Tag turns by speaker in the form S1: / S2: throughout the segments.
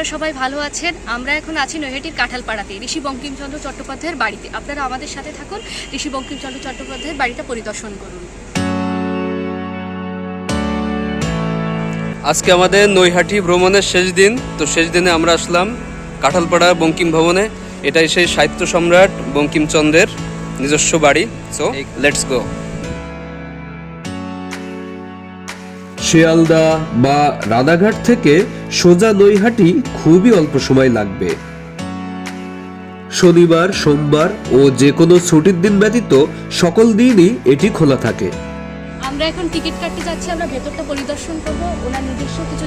S1: আপনারা সবাই ভালো আছেন। আমরা এখন আছি নৈহাটির কাঁঠালপাড়াতে। ঋষি বঙ্কিমচন্দ্র চট্টোপাধ্যায়ের বাড়িতে। আপনারা আমাদের সাথে থাকুন। ঋষি বঙ্কিমচন্দ্র চট্টোপাধ্যায়ের বাড়িটা পরিদর্শন করুন।
S2: আজকে আমাদের নৈহাটি ভ্রমণের শেষ দিন। তো শেষ দিনে আমরা আসলাম কাঁঠালপাড়া বঙ্কিম ভবনে। এটাই সেই সাহিত্য সম্রাট বঙ্কিমচন্দ্রের নিজস্ব বাড়ি। সো লেটস গো
S3: শিয়ালদা বা রাধাঘাট থেকে সোজা নৈহাটি খুবই অল্প সময় লাগবে। শনিবার সোমবার ও যে কোনো ছুটির দিন ব্যতীত সকল দিনই এটি খোলা থাকে।
S1: আমরা এখন টিকিট কাটতে যাচ্ছি আমরা ভেতরটা পরিদর্শন করব ওনার নিজস্ব কিছু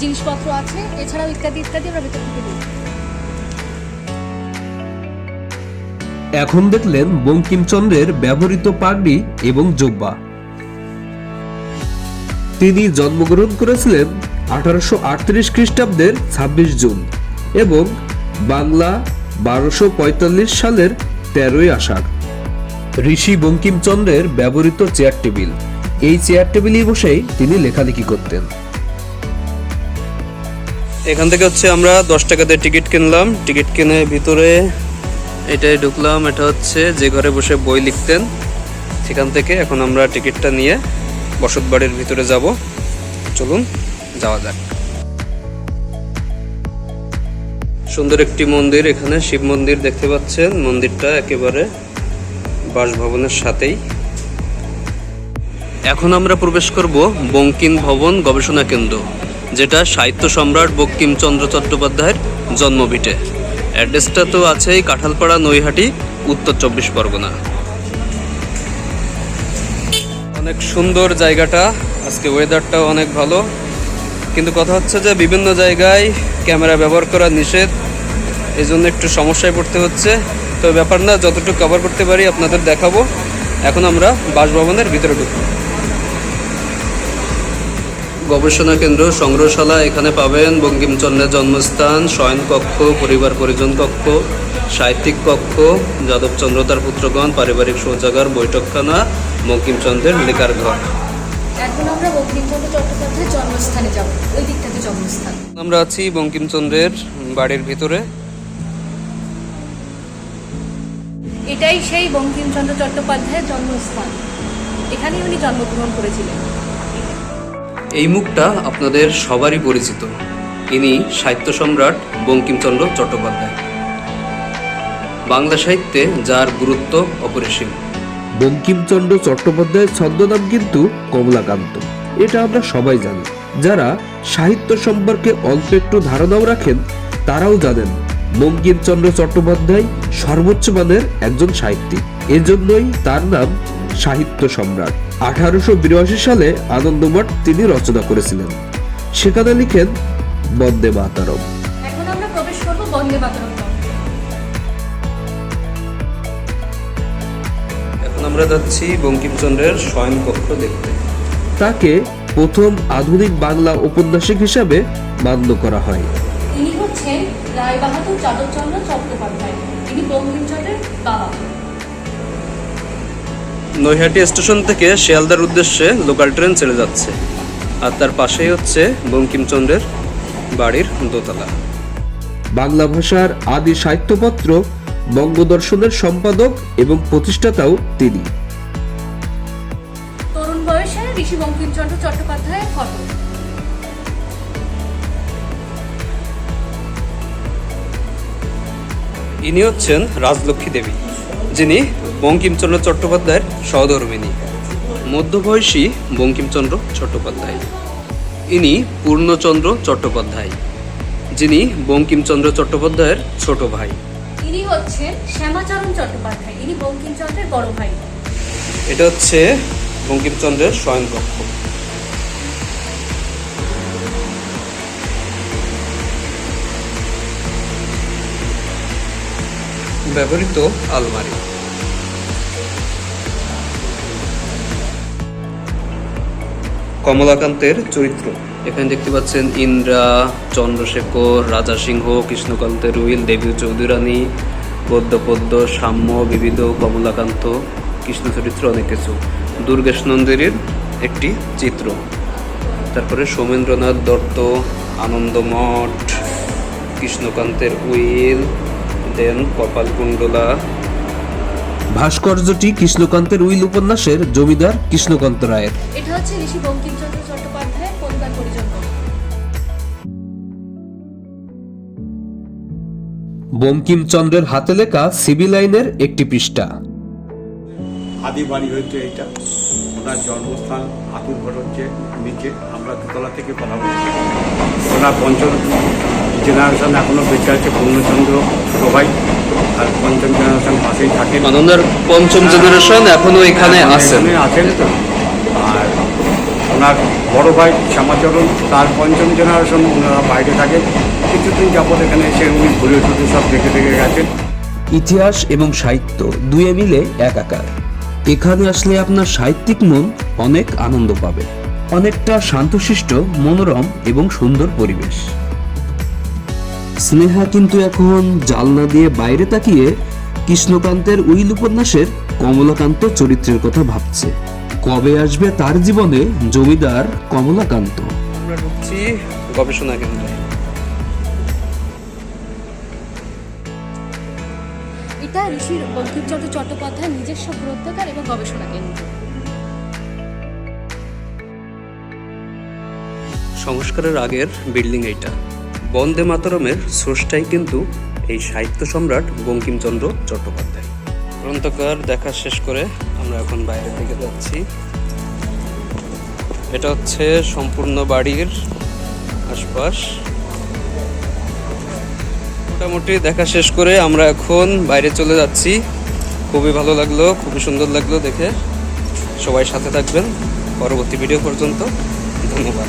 S1: জিনিসপত্র আছে এছাড়াও ইত্যাদি ইত্যাদি আমরা ভেতর থেকে
S3: এখন দেখলেন বঙ্কিমচন্দ্রের ব্যবহৃত পাগড়ি এবং জোব্বা। তিনি জন্মগ্রহণ করেছিলেন আঠারোশো আটত্রিশ খ্রিস্টাব্দের ছাব্বিশ জুন এবং বাংলা বারোশো পঁয়তাল্লিশ সালের তেরোই আষাঢ়। ঋষি বঙ্কিমচন্দ্রের ব্যবহৃত চেয়ার টেবিল। এই চেয়ার টেবিলেই বসেই তিনি লেখালেখি করতেন।
S2: এখান থেকে হচ্ছে আমরা দশ টাকাতে টিকিট কিনলাম। টিকিট কিনে ভিতরে এটাই ঢুকলাম। এটা হচ্ছে যে ঘরে বসে বই লিখতেন। সেখান থেকে এখন আমরা টিকিটটা নিয়ে বসত বাড়ির ভিতরে যাব। চলুন, যাওয়া যাক। সুন্দর একটি মন্দির এখানে, শিব মন্দির দেখতে পাচ্ছেন। মন্দিরটা একেবারে বাসভবনের সাথেই। এখন আমরা প্রবেশ করব বঙ্কিম ভবন গবেষণা কেন্দ্র, যেটা সাহিত্য সম্রাট বঙ্কিমচন্দ্র চট্টোপাধ্যায়ের জন্মভিটে অ্যাড্রেসটা তো আছেই কাঁঠালপাড়া নৈহাটি, উত্তর চব্বিশ পরগনা। অনেক সুন্দর জায়গাটা। আজকে ওয়েদারটাও অনেক ভালো। কিন্তু কথা হচ্ছে যে, বিভিন্ন জায়গায় ক্যামেরা ব্যবহার করা নিষেধ। এই জন্য একটু সমস্যায় পড়তে হচ্ছে। তো ব্যাপার না, যতটুকু কভার করতে পারি আপনাদের দেখাবো। এখন আমরা বাসভবনের ভিতরে ঢুকবো। গবেষণা কেন্দ্র, সংগ্রহশালা এখানে পাবেন। বঙ্কিমচন্দ্রের জন্মস্থান শয়নকক্ষ পরিবার পরিজন কক্ষ, সাহিত্যিক কক্ষ, যাদবচন্দ্র তার পুত্রগণ, পারিবারিক শৌচাগার, বৈঠকখানা বঙ্কিমচন্দ্রের লেখার ঘর।
S1: এখন আমরা বঙ্কিমচন্দ্র চট্টোপাধ্যায়ের জন্মস্থানে যাব। ওই দিকটাতে জন্মস্থান।
S2: আমরা আছি বঙ্কিমচন্দ্রের বাড়ির ভিতরে।
S1: এটাই সেই বঙ্কিমচন্দ্র চট্টোপাধ্যায়ের জন্মস্থান। এখানেই উনি জন্মগ্রহণ করেছিলেন।
S2: এই মুখটা আপনাদের সবারই পরিচিত। ইনি সাহিত্য সম্রাট বঙ্কিমচন্দ্র চট্টোপাধ্যায়। বাংলা সাহিত্যে যার গুরুত্ব অপরিসীম।
S3: বঙ্কিমচন্দ্র চট্টোপাধ্যায়ের ছদ্মনাম কিন্তু কমলাকান্ত। এটা আমরা সবাই জানি। যারা সাহিত্য সম্পর্কে অল্প একটু ধারণাও রাখেন, তারাও জানেন বঙ্কিমচন্দ্র চট্টোপাধ্যায় সর্বোচ্চ মানের একজন সাহিত্যিক। এজন্যই তার নাম সাহিত্য সম্রাট। আঠারোশো বিরাশি সালে আনন্দমঠ তিনি রচনা করেছিলেন। সেখানে লিখেন বন্দে মাতারম।
S1: এখন আমরা প্রবেশ করব বন্দে মাতরম।
S2: আমরা যাচ্ছি বঙ্কিমচন্দ্রের শয়নকক্ষ দেখতে।
S3: তাকে প্রথম আধুনিক বাংলা ঔপন্যাসিক হিসাবে মান্য করা হয়।
S1: ইনি হচ্ছেন রায় বাহাদুর যাদবচন্দ্র চট্টোপাধ্যায়। ইনি বঙ্কিমচন্দ্রের বাবা।
S2: নৈহাটি স্টেশন থেকে শিয়ালদার উদ্দেশ্যে লোকাল ট্রেন চলে যাচ্ছে। আর তার পাশেই হচ্ছে বঙ্কিমচন্দ্রের বাড়ির দোতলা।
S3: বাংলা ভাষার আদি সাহিত্যপত্র বঙ্গদর্শনের সম্পাদক এবং প্রতিষ্ঠাতাও তিনি।
S1: তরুণ বয়সে ঋষি বঙ্কিমচন্দ্র চট্টোপাধ্যায়ের ফটো।
S2: ইনি হচ্ছেন রাজলক্ষ্মী দেবী যিনি বঙ্কিমচন্দ্র চট্টোপাধ্যায়ের সহধর্মিনী মধ্যবয়সী বঙ্কিমচন্দ্র চট্টোপাধ্যায়। ইনি পূর্ণচন্দ্র চট্টোপাধ্যায় যিনি বঙ্কিমচন্দ্র চট্টোপাধ্যায়ের ছোট ভাই।
S1: ইনি হচ্ছেন শ্যামাচরণ চট্টোপাধ্যায়। ইনি বঙ্কিমচন্দ্রের বড় ভাই।
S2: এটা হচ্ছে বঙ্কিমচন্দ্রের শয়নকক্ষ ব্যবহৃত আলমারি। কমলাকান্তের চরিত্র। এখানে দেখতে পাচ্ছেন ইন্দ্রা, চন্দ্রশেখর, রাজা সিংহ কৃষ্ণকান্তের রুইল, দেবী চৌধুরানী পদ্ম, সাম্য, বিবিধ, কমলাকান্ত, কৃষ্ণ চরিত্র অনেক কিছু। দুর্গেশ নন্দিনীর একটি চিত্র। তারপরে সৌমেন্দ্রনাথ দত্ত আনন্দমঠ কৃষ্ণকান্তের উইল, দেন কপালকুণ্ডলা
S3: ভাস্কর্যটি কৃষ্ণকান্তের উইল উপন্যাসের জমিদার কৃষ্ণকান্ত রায়ের।
S1: এটা হচ্ছে ঋষি বঙ্কিমচন্দ্র চট্টোপাধ্যায়ের পরিবার পরিজন
S3: বঙ্কিমচন্দ্রের হাতে লেখা সিভিল আইনের একটি পৃষ্ঠা।
S4: আদি বাড়ি এইটা। ওনার জন্মস্থান আতুর ঘর হচ্ছে নিচে। আমরা দুতলা থেকে কথা বলছি। ওনার পঞ্চম জেনারেশন এখনও বেঁচে আছে পূর্ণচন্দ্র সবাই। আর পঞ্চম জেনারেশন পাশেই
S2: মানে ওনার পঞ্চম জেনারেশন এখনও এখানে আছেন।
S4: এখানে আছেন তো। আর ওনার বড় ভাই শ্যামাচরণ তার পঞ্চম জেনারেশন ওনারা বাইরে থাকে। কিছুদিন যাবত এখানে এসে উনি ঘুরে টুরে সব দেখে দেখে গেছেন।
S3: ইতিহাস এবং সাহিত্য দুয়ে মিলে একাকার এখানে আসলে আপনার সাহিত্যিক মন অনেক আনন্দ পাবে। অনেকটা শান্তশিষ্ট, মনোরম এবং সুন্দর পরিবেশ। স্নেহা কিন্তু এখন জালনা দিয়ে বাইরে তাকিয়ে কৃষ্ণকান্তের উইল উপন্যাসের কমলাকান্ত চরিত্রের কথা ভাবছে। কবে আসবে তার জীবনে জমিদার কমলাকান্ত?
S2: আমরা ঢুকছি গবেষণা কেন্দ্রে।
S1: এটা ঋষি বঙ্কিমচন্দ্র চট্টোপাধ্যায়ের নিজস্ব গ্রন্থাগার এবং গবেষণা কেন্দ্র।
S2: সংস্কারের আগের বিল্ডিং এইটা। বন্দে মাতরমের স্রষ্টাই কিন্তু এই সাহিত্য সম্রাট বঙ্কিমচন্দ্র চট্টোপাধ্যায়। গ্রন্থকার দেখা শেষ করে আমরা এখন বাইরে থেকে যাচ্ছি। এটা হচ্ছে সম্পূর্ণ বাড়ির আশপাশ। মোটামুটি দেখা শেষ করে আমরা এখন বাইরে চলে যাচ্ছি খুবই ভালো লাগল খুবই সুন্দর লাগল দেখে সবাই সাথে থাকবেন পরবর্তী ভিডিও পর্যন্ত ধন্যবাদ